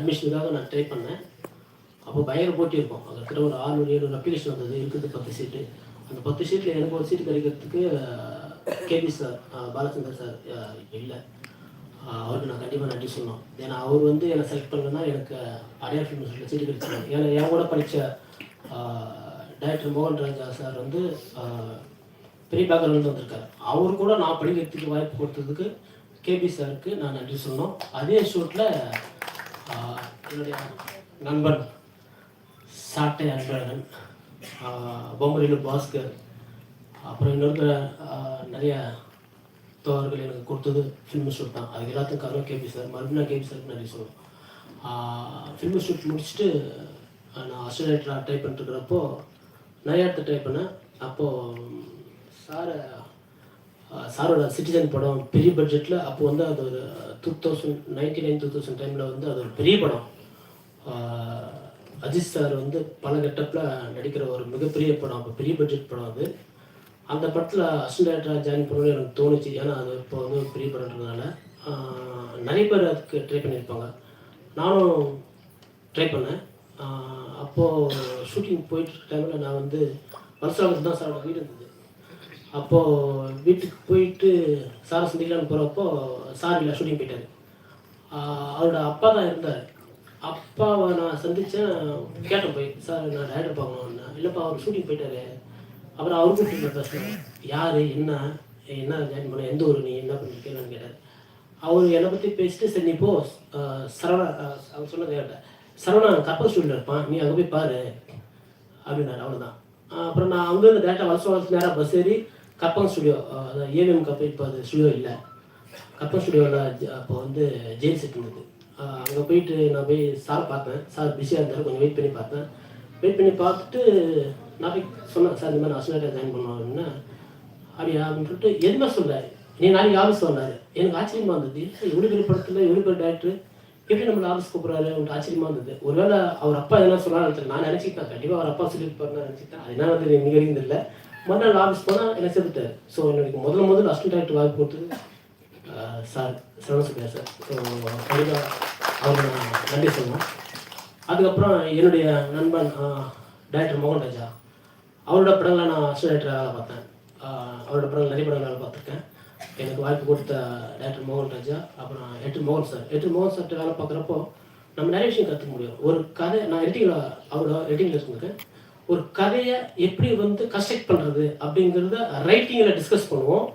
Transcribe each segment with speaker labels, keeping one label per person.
Speaker 1: அட்மிஷனுக்காக நான் ட்ரை பண்ணேன். அப்போ பயங்கர போட்டி இருக்கும். அது கிட்ட ஒரு ஆறுநூறு ஏழு அப்ளிகேஷன் வந்தது இருக்குது பத்து சீட்டு அந்த பத்து சீட்டில் எனக்கு ஒரு சீட்டு கிடைக்கிறதுக்கு கேபி சார் பாலச்சந்தர் சார் இல்லை. அவருக்கு நான் கண்டிப்பாக நன்றி சொல்லணும். ஏன்னா அவர் வந்து என்னை செலக்ட் பண்ணலன்னா எனக்கு அடையார் ஃபிலிம் சொல்ல சீட்டு கிடைச்சிருக்காங்க ஏன்னா என் கூட படித்த டைரக்டர் மோகன் ராஜா சார் வந்து பெரிய பேக்ரவுண்ட் வந்திருக்காரு. அவர் கூட நான் படிக்கிறதுக்கு வாய்ப்பு கொடுத்ததுக்கு கேபி சாருக்கு நான் நன்றி சொல்லணும். அதே ஷூட்டில் என்னுடைய நண்பன் சாட்டை அன்பழகன் பொம்மரிலு பாஸ்கர் அப்புறம் இன்னொரு நிறைய தோழர்கள் எனக்கு கொடுத்தது ஃபில்ம் ஷூட் தான். அது எல்லாத்துக்கும் காரணம் கேபி சார். மறுபடியும் நான் கேபி சாருக்கு நிறைய சொல்லணும். ஃபில்ம் ஷூட் முடிச்சுட்டு நான் அசிஸ்டன்ட் ட்ரை பண்ணிட்டுருக்கிறப்போ நிறைய இடத்த ட்ரை பண்ணேன். அப்போது சாரை சாரோட சிட்டிசன் படம் பெரிய பட்ஜெட்டில் அப்போ வந்து அது ஒரு two thousand ninety nine two thousand டைமில் வந்து அது ஒரு பெரிய படம். அஜித் சார் வந்து பல கெட்டப்பில் நடிக்கிற ஒரு மிகப்பெரிய படம் அப்போ பெரிய பட்ஜெட் படம் அது. அந்த படத்தில் அசிஸ்டன்ட் டேரக்டராக ஜாயின் பண்ணணும்னு எனக்கு தோணுச்சு. ஏன்னா அது இப்போ வந்து பெரிய படம்ன்றதுனால. நிறைய பேர் அதுக்கு ட்ரை பண்ணியிருப்பாங்க. நானும் ட்ரை பண்ணேன். அப்போது ஷூட்டிங் போயிட்டு இருக்க டைமில் நான் வந்து வருஷம் தான் சாரோட வீடு இருந்தது. அப்போது வீட்டுக்கு போயிட்டு சாரை சந்திக்கலாம்னு போகிறப்போ சார் இல்லை ஷூட்டிங் போயிட்டார். அவரோட அப்பா தான் இருந்தார். அப்பாவை நான் சந்தித்தேன் கேட்டேன் போய் சார் நான் டேரக்டர் பார்க்கணும்னா. இல்லைப்பா அவர் ஷூட்டிங் போயிட்டாரு. அப்புறம் அவர் கூப்பிட்டு பேசுகிறேன் யார்? என்ன? என்ன ஜாயின் பண்ண? எந்த ஊர் நீ? என்ன பண்ணிருக்கேன்னு கேட்டார். அவர் என்னை பற்றி பேசிட்டு சரி நீ போ. சரவணா அவர் சொன்னது கேட்டேன். சரவணா கப்பல் ஸ்டூடியில் இருப்பான். நீ அங்கே போய் பாரு. அப்படின்னாரு. அவ்வளோதான் அப்புறம் நான் அங்கேருந்து டேரக்டாக வருஷம் வருஷம் நேராக பஸ் ஏறி கப்பன் ஸ்டுடியோ அதாவது ஏவிஎம் கப்பை இப்போ அது ஸ்டுடியோ இல்லை. கப்பன் ஸ்டுடியோவில் அப்போ வந்து ஜெயில் செட் இருந்தது. அங்கே போயிட்டு நான் போய் சார் பார்த்தேன். சார் பிஸியாக இருந்தார். கொஞ்சம் வெயிட் பண்ணி பார்த்தேன். வெயிட் பண்ணி பார்த்துட்டு நான் போய் சொன்னேன் சார் இந்த மாதிரி அசோசியேட்டாக ஜாயின் பண்ணோம் அப்படின்னா. அப்படியா? அப்படின்னு சொல்லிட்டு எதுவுமே சொல்கிறாரு நீ நாளைக்கு ஆஃபீஸ் வந்தார். எனக்கு ஆச்சரியமா இருந்தது. இவ்வளோ பெரிய படத்தில் இவ்வளோ பெரிய டேரக்டர் எப்படி நம்மளை ஆஃபீஸ் கூப்பிட்றாரு? உங்களுக்கு ஆச்சரியமா இருந்தது. ஒருவேளை அவர் அப்பா என்ன சொன்னார் நான் நினச்சிக்கிட்டேன் கண்டிப்பாக அவர் அப்பா சொல்லியிருப்பாருன்னு நினச்சிக்கிட்டேன். அது என்ன வந்து இன்னைக்கு வரைக்கும் மறுநாள் ஆஃபீஸ் போனால் என்னை சேர்த்துட்டாரு ஸோ எனக்கு முதல்ல முதல்ல அசிஸ்டன்ட் டேரக்டர் வாய்ப்பு கொடுத்தது sir sir Saravanasubbiah sir. So கண்டிப்பாக அவருக்கு நான் நன்றி சொல்லணும். அதுக்கப்புறம் என்னுடைய நண்பன் டைரக்டர் மோகன் ராஜா. அவரோட படங்களை நான் அசிஸ்டன்ட் டேரக்டராக வேலை பார்த்தேன். அவரோட படங்கள் நிறைய படங்கள் வேலை பார்த்துருக்கேன். எனக்கு வாய்ப்பு கொடுத்த டைரக்டர் மோகன் ராஜா அப்புறம் எட்டு மோகன் சார். எட்டு மோகன் சார்கிட்ட வேலை பார்க்குறப்போ நம்ம நிறைய விஷயம் கற்றுக்க முடியும். ஒரு கதை நான் எடிட்டிங்கில் அவரோட எடிட்டிங்கில் இருந்திருக்கேன் ஒரு கதையை எப்படி வந்து கன்ஸ்ட்ரக்ட் பண்ணுறது அப்படிங்கிறத ரைட்டிங்கில் டிஸ்கஸ் பண்ணுவோம்.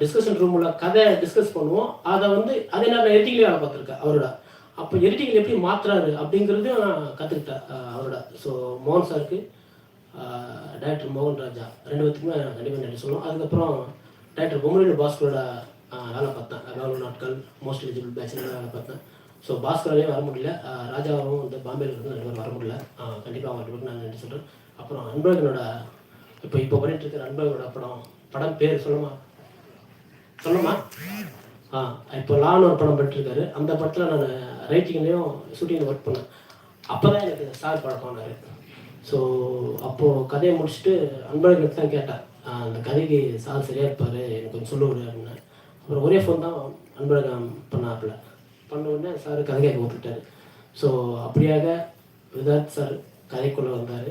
Speaker 1: டிஸ்கஷன் ரூமில் கதை டிஸ்கஸ் பண்ணுவோம். அதை வந்து அதே நான் எடிட்டிங்லேயே வேலை பார்த்துருக்கேன் அவரோட. அப்போ எடிட்டிங்கில் எப்படி மாற்றுறாரு அப்படிங்கிறதையும் நான் கற்றுக்கிட்டேன் அவரோட. ஸோ மோகன் சாருக்கு டேரக்டர் மோகன் ராஜா ரெண்டு பேத்துக்குமே கண்டிப்பாக நன்றி சொல்லுவோம் அதுக்கப்புறம் டேரக்டர் பொம்மரில் பாஸ்கரோட வேலை பார்த்தேன். வேலை நாட்கள் மோஸ்ட் எலிஜிபிள் பேச்சுல வேலை பார்த்தேன். ஸோ பாஸ்கராலையும் வர முடியல. ராஜாவும் வந்து பாம்பேல இருந்து ரெண்டு பேரும் வர முடியல. கண்டிப்பாக அவங்க ரெண்டு நான் நன்றி சொல்கிறேன் அப்புறம் அன்பழகனோட இப்போ இப்போ பண்ணிட்டு இருக்கிற அன்பழகனோட படம் படம் பேர் சொல்லுமா? சொல்லுமா? ஆ இப்போ லான்னு ஒரு படம் பண்ணிட்டுருக்காரு அந்த படத்தில் நான் ரைட்டிங்லேயும் ஷூட்டிங்கில் ஒர்க் பண்ணேன். அப்போ தான் எனக்கு சார் பழக்கம்னாரு ஸோ அப்போது கதையை முடிச்சுட்டு அன்பழகனுக்கு தான் கேட்டேன். அந்த கதைக்கு சார் சரியாக இருப்பார் எனக்கு கொஞ்சம் சொல்லுவார் அப்படின்னு. அப்புறம் ஒரே ஃபோன் தான் அன்பழகன் பண்ணாப்புல. பண்ண உடனே சார் கதை கேட்க ஸோ அப்படியாக விதார்த் சார் கதைக்குள்ளே வந்தார்.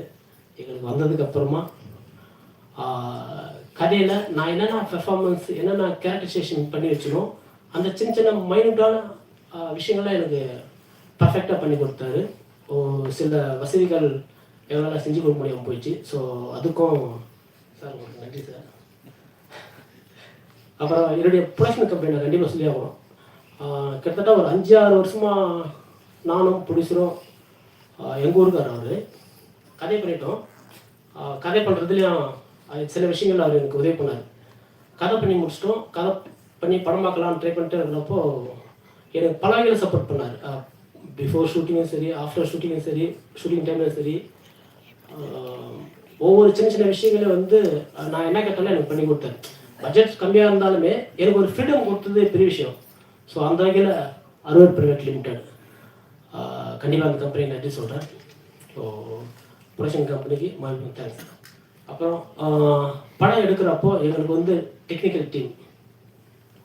Speaker 1: எங்களுக்கு வந்ததுக்கு அப்புறமா கதையில் நான் என்னென்ன பெர்ஃபார்மன்ஸ் என்னென்ன கேரக்டரைசேஷன் பண்ணி வச்சுனோ அந்த சின்ன சின்ன மைனூட்டான விஷயங்கள்லாம் எனக்கு பர்ஃபெக்டாக பண்ணி கொடுத்தாரு. சில வசதிகள் எங்களால் செஞ்சு கொடுக்க முடியாமல் போயிடுச்சு. ஸோ அதுக்கும் சார் உங்களுக்கு நன்றி சார். அப்புறம் என்னுடைய ப்ரொடக்ஷன் கம்பெனி நான் கண்டிப்பாக சொல்லி ஆகணும். கிட்டத்தட்ட ஒரு அஞ்சு ஆறு வருஷமாக நானும் ப்ரொடியூசரும் எங்கள் ஊருக்கார் அவர். கதை பண்ணிட்டோம். கதை பண்ணுறதுலையும் சில விஷயங்கள் அவர் எனக்கு உதவி பண்ணார். கதை பண்ணி முடிச்சிட்டோம். கதை பண்ணி படமாக்கலாம்னு ட்ரை பண்ணிட்டு இருந்தப்போ எனக்கு பல வகையில் சப்போர்ட் பண்ணார். பிஃபோர் ஷூட்டிங்கும் சரி ஆஃப்டர் ஷூட்டிங்கும் சரி ஷூட்டிங் டைம்லையும் சரி ஒவ்வொரு சின்ன சின்ன விஷயங்களையும் வந்து நான் என்ன கேட்டாலும் எனக்கு பண்ணி கொடுத்தேன் பட்ஜெட் கம்மியாக இருந்தாலுமே எனக்கு ஒரு ஃப்ரீடம் கொடுத்தது பெரிய விஷயம். ஸோ அந்த வகையில் அறுவர் ப்ரைவேட் லிமிடெட் கண்டிப்பாக அந்த கம்பெனி நன்றி சொல்கிறேன் ஸோ ப்ரொடக்ஷன் கம்பெனிக்கு மறுபடியும் தேங்க்ஸ் அப்புறம் படம் எடுக்கிறப்போ எங்களுக்கு வந்து டெக்னிக்கல் டீம்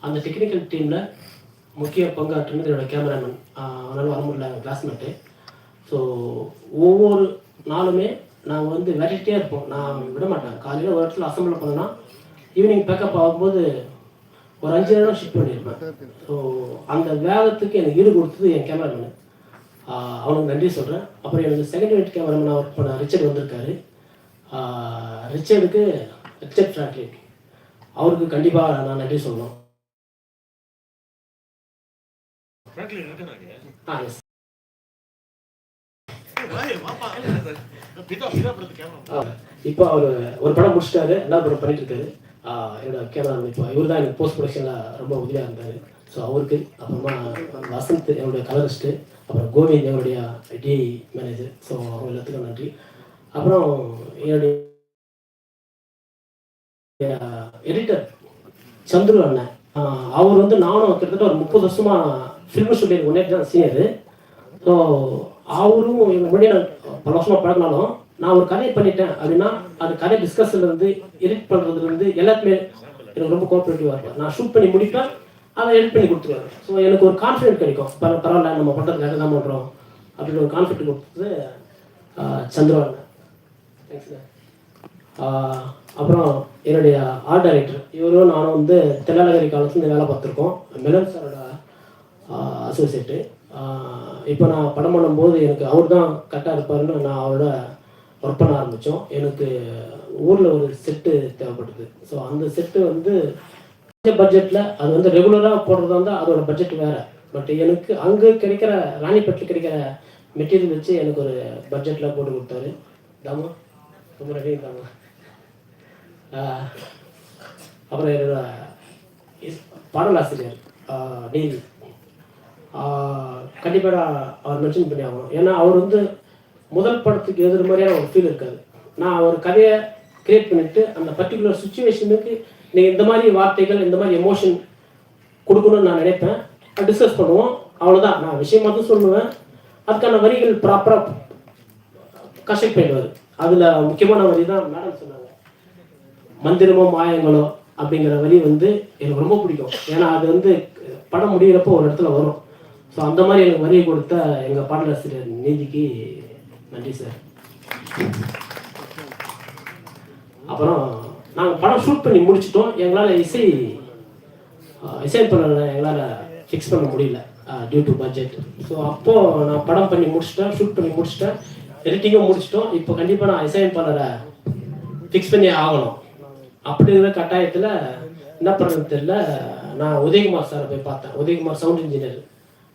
Speaker 1: அந்த டெக்னிக்கல் டீமில் முக்கிய பங்காற்றுனது என்னோடய கேமராமேன் அவனால் வர முடியல எங்கள் கிளாஸ்மேட்டு ஸோ ஒவ்வொரு நாளுமே நாங்கள் வந்து விரட்டிகிட்டே இருப்போம். நான் விட மாட்டேன். காலையில் ஒரு இடத்துல அசம்பிள் பண்ணோன்னா ஈவினிங் பேக்கப் ஆகும்போது ஒரு அஞ்சு நேரம் ஷிஃப்ட் பண்ணியிருப்பேன். ஸோ அந்த வேகத்துக்கு எனக்கு ஈடு கொடுத்தது என் கேமராமேனு அவனுக்கு நன்றி சொல்கிறேன் அப்புறம் எனக்கு செகண்ட் யூனிட் கேமராமேன் ஒர்க் பண்ண ரிச்சர்ட் வந்திருக்காரு. ரிச்சர்டுக்கு ரிச்சர்ட் ஃப்ராங்க்லின். அவருக்கு கண்டிப்பாக நான் நன்றி சொல்லணும். ஆ எஸ் இப்போ அவர் ஒரு படம் முடிச்சிட்டாரு. எல்லா படம் பண்ணிட்டு இருக்காரு? என்னோட கேமரா இப்போ இவர் தான் எனக்கு போஸ்ட் ப்ரொடக்ஷனில் ரொம்ப உதவியாக இருந்தார். ஸோ அவருக்கு அப்புறமா வசந்த் என்னுடைய கலரிஸ்ட்டு அப்புறம் கோவிந்த் என்னுடைய டி மேனேஜர் ஸோ அவங்க எல்லாத்துக்கும் நன்றி. அப்புறம் என்னுடைய எடிட்டர் சந்துரு அண்ணன். அவர் வந்து நானும் கிட்டத்தட்ட ஒரு முப்பது வருஷமா ஃபிலிம் ஸ்டூடியோ ஒன்னே தான் சீனியர் ஸோ அவரும் எங்கள் முன்னாடி நான் பல வருஷமா பழகினாலும் நான் ஒரு கதை பண்ணிட்டேன் அப்படின்னா அந்த கதை டிஸ்கஷன்ல இருந்து எடிட் பண்றதுல இருந்து எல்லாத்துமே எனக்கு ரொம்ப கோஆபரேட்டிவா இருப்பேன் நான் ஷூட் பண்ணி முடிப்பேன் அதை எடிட் பண்ணி கொடுத்துருவாரு ஸோ எனக்கு ஒரு கான்ஃபிடென்ட் கிடைக்கும். பர பரவாயில்ல நம்ம பண்ணுறது கரெக்டாக தான் பண்ணுறோம் அப்படின்னு ஒரு கான்ஃபிடென்ட் கொடுத்தது சந்திரவாங்க தேங்க்ஸ் அப்புறம் என்னுடைய ஆர்ட் டைரக்டர் இவரும் நானும் வந்து தெல்லாலகரி காலத்துலேருந்து வேலை பார்த்துருக்கோம். மிலன் சாரோட அசோசியேட்டு இப்போ நான் படம் பண்ணும்போது எனக்கு அவர் தான் கரெக்டாக இருப்பாருன்னு நான் அவரோட ஒர்க் பண்ண ஆரம்பித்தோம் எனக்கு ஊரில் ஒரு செட்டு தேவைப்பட்டது. ஸோ அந்த செட்டு வந்து பட்ஜெட்டில் அது வந்து ரெகுலராக போடுறதா இருந்தால் அதோட பட்ஜெட் வேறு. பட் எனக்கு அங்கே கிடைக்கிற ராணிப்பட்டில் கிடைக்கிற மெட்டீரியல் வச்சு எனக்கு ஒரு பட்ஜெட்டில் போட்டு கொடுத்தாரு. தாமா? ரொம்ப ரெடி தாமா. அப்புறம் என்னோட இஸ்- பாடலாசிரியர் டெய்லி கண்டிப்பாக அவர் மென்ஷன் பண்ணி ஆகணும் ஏன்னா அவர் வந்து முதல் படத்துக்கு எதிர் மாதிரியான ஒரு ஃபீல் இருக்காது. நான் ஒரு கதையை கிரியேட் பண்ணிட்டு அந்த பர்டிகுலர் சுச்சுவேஷனுக்கு நீங்கள் இந்த மாதிரி வார்த்தைகள் இந்த மாதிரி எமோஷன் கொடுக்கணும்னு நான் நினைப்பேன். டிஸ்கஸ் பண்ணுவோம். அவ்வளோதான் நான் விஷயம் மட்டும் சொல்லுவேன். அதுக்கான வரிகள் ப்ராப்பராக கஷ்டப் பண்ணிடுவார் அதில் முக்கியமான வரி தான் மேடம் சொன்னாங்க. மந்திரமோ மாயங்களோ அப்படிங்கிற வரி வந்து எனக்கு ரொம்ப பிடிக்கும். ஏன்னா அது வந்து படம் முடிகிறப்போ ஒரு இடத்துல வரும். ஸோ அந்த மாதிரி எனக்கு வரியை கொடுத்த எங்கள் பாடலாசிரியர் நீதிக்கு நன்றி சார். அப்புறம் நாங்கள் படம் ஷூட் பண்ணி முடிச்சிட்டோம். எங்களால் இசை ஆஹ் எங்களால் ஃபிக்ஸ் பண்ண முடியல டியூ டு பட்ஜெட் ஸோ அப்போது நான் படம் பண்ணி முடிச்சிட்டேன் ஷூட் பண்ணி முடிச்சிட்டேன். எடிட்டிங்கும் முடிச்சிட்டோம். இப்போ கண்டிப்பாக நான் இசையமைப்பாளரை ஃபிக்ஸ் பண்ணி ஆகணும். அப்படி இருக்கிற கட்டாயத்தில் என்ன பண்ணுறது தெரியல நான் உதயகுமார் சாரை போய் பார்த்தேன். உதயகுமார் சவுண்ட் இன்ஜினியர்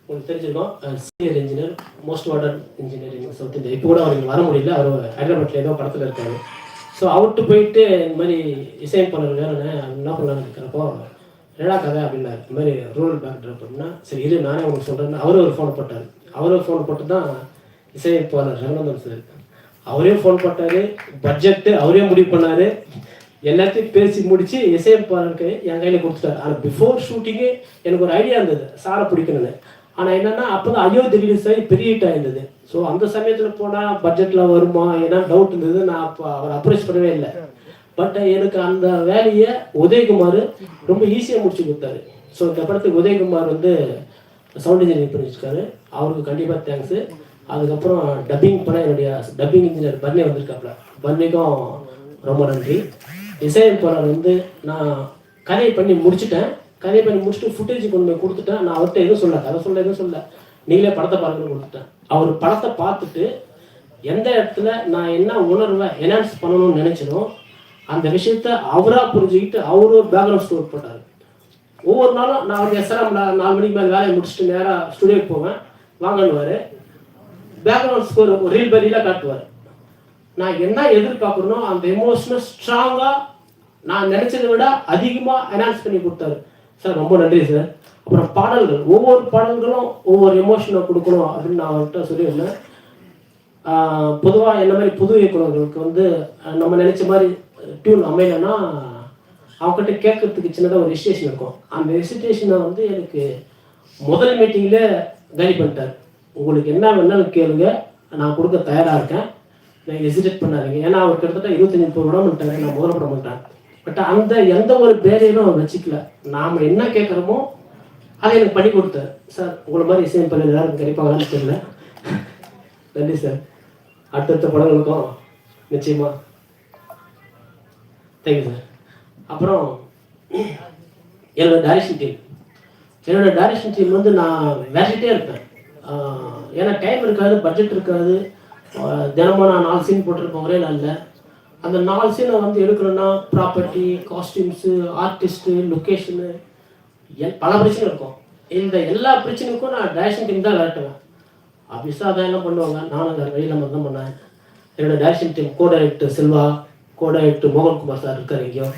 Speaker 1: உங்களுக்கு தெரிஞ்சிருக்கோம்? Senior engineer most modern engineering south India இப்போ கூட அவருக்கு வர முடியல. அவர் ஹைதராபாத்தில் ஏதோ படத்தில் இருக்காரு. ஸோ அவர்கிட்ட போயிட்டு இந்த மாதிரி இசையமைப்பாளர் வேணும்னே என்ன பண்ணலான்னு இருக்கிறப்போ என்னடா கதை? அப்படின்னாரு. இந்த மாதிரி ரூரல் பேக்ட்ராப் அப்படின்னா சரி இரு நானே உங்களுக்கு சொல்கிறேன்னு அவரும் ஒரு ஃபோன் போட்டார். அவரும் ஃபோன் போட்டு தான் இசையமைப்பாளர் ரங்கநாதன் சார் அவரே ஃபோன் போட்டார். பட்ஜெட்டு அவரே முடிவு பண்ணார். எல்லாத்தையும் பேசி முடிச்சு இசையமைப்பாளருக்கு என் கையில் கொடுத்துட்டாரு. ஆனால் பிஃபோர் ஷூட்டிங்கே எனக்கு ஒரு ஐடியா இருந்தது. சாரை பிடிக்கணும்னு. ஆனால் என்னன்னா அப்போ தான் அயோத்தி ரிலீஸ் ஆகி பெரிய ஹிட் ஆயிருந்தது ஸோ அந்த சமயத்தில் போனால் பட்ஜெட்டில் வருமா ஏன்னா டவுட் இருந்தது. நான் அப்போ அவர் அப்ரோச் பண்ணவே இல்லை. பட் எனக்கு அந்த வேலையை உதயகுமார் ரொம்ப ஈஸியாக முடிச்சு கொடுத்தாரு. ஸோ இந்த படத்துக்கு உதயகுமார் வந்து சவுண்ட் இன்ஜினியரிங் பண்ணியிருக்காரு அவருக்கு கண்டிப்பாக தேங்க்ஸு அதுக்கப்புறம் டப்பிங் பண்ண என்னுடைய டப்பிங் இன்ஜினியர் பர்னி வந்திருக்காப்புல. பர்னிக்கும் ரொம்ப நன்றி. இசையமைப்பாளர் வந்து நான் கதையை பண்ணி முடிச்சுட்டேன். கதையை பண்ணி முடிச்சுட்டு ஃபுட்டேஜ் கொண்டு போய் கொடுத்துட்டேன் நான் அவர்கிட்ட எதுவும் சொல்ல கதை சொல்ல எதுவும் சொல்ல நீங்களே படத்தை பாருங்கன்னு கொடுத்துட்டேன். அவர் படத்தை பார்த்துட்டு எந்த இடத்துல நான் என்ன உணர்வை என்ஹான்ஸ் பண்ணணும்னு நினைச்சனோ அந்த விஷயத்த அவராக புரிஞ்சுக்கிட்டு அவரு ஒரு பேக்ரவுண்ட் ஸ்டோர் போட்டார். ஒவ்வொரு நாளும் நான் வந்து எஸ்ஆர்எம் நாலு மணிக்கு மேலே வேலையை முடிச்சுட்டு நேராக ஸ்டுடியோக்கு போவேன். வாங்கன்னுவார். பேக்ரவுண்ட் ஸ்கோர் ஒரு ரீல் பை காட்டுவார். நான் என்ன எதிர்பார்க்குறனோ அந்த எமோஷனை ஸ்ட்ராங்காக நான் நினைச்சதை விட அதிகமாக என்ஹான்ஸ் பண்ணி கொடுத்தாரு. சார் ரொம்ப நன்றி சார். அப்புறம் பாடல்கள். ஒவ்வொரு பாடல்களும் ஒவ்வொரு எமோஷனை கொடுக்கணும் அப்படின்னு நான் அவர்கிட்ட சொல்லியிருந்தேன். பொதுவாக என்ன மாதிரி புது இயக்குநர்களுக்கு வந்து நம்ம நினைச்ச மாதிரி டியூன் அமையலைன்னா அவங்ககிட்ட கேட்கறதுக்கு சின்னதாக ஒரு ரெசிடேஷன் இருக்கும். அந்த ரெசிடேஷனை வந்து எனக்கு முதல் மீட்டிங்கில் கைட் பண்ணிட்டார். உங்களுக்கு என்ன வேணாலும் கேளுங்க. நான் கொடுக்க தயாராக இருக்கேன். நான் ஹெசிடேட் பண்ணாதீங்க. ஏன்னா அவர் கிட்டத்தட்ட இருபத்தஞ்சி முப்பது ரூபா பண்ணிட்டாங்க நான் முதல் படம் பண்ணிட்டேன். பட் அந்த எந்த ஒரு பேரையும் அவர் வச்சுக்கல. நாம் என்ன கேட்குறோமோ அதை எனக்கு பண்ணி கொடுத்தார். சார் உங்களை மாதிரி இசையம் பண்ண எல்லாருக்கும் கிடைப்பாங்களான்னு தெரியல. நன்றி சார். அடுத்தடுத்த படங்களுக்கும் நிச்சயமா. தேங்க்யூ சார் அப்புறம் என்னோட டைரக்ஷன் டீம் என்னோட டைரக்ஷன் டீம் வந்து நான் வேசிட்டே இருப்பேன். ஏன்னா டைம் இருக்காது பட்ஜெட் இருக்காது. தினமும் நான் நாலு சீன் போட்டிருப்பேன் ஒரே நாளில். அந்த நாலு சீனை வந்து எடுக்கணும்னா ப்ராப்பர்ட்டி காஸ்டியூம்ஸு ஆர்டிஸ்ட்டு லொக்கேஷனு எல் பல பிரச்சனை இருக்கும். இந்த எல்லா பிரச்சனைக்கும் நான் டேரக்ஷன் டீம் தான் விரட்டுவேன் ஆஃபீஸாக அதான் என்ன பண்ணுவாங்க? நானும் அந்த வழியில் மட்டும் தான் பண்ணேன். என்னோட direction team co director Selva co director Mohankumar sir இருக்கார் எங்கேயோ.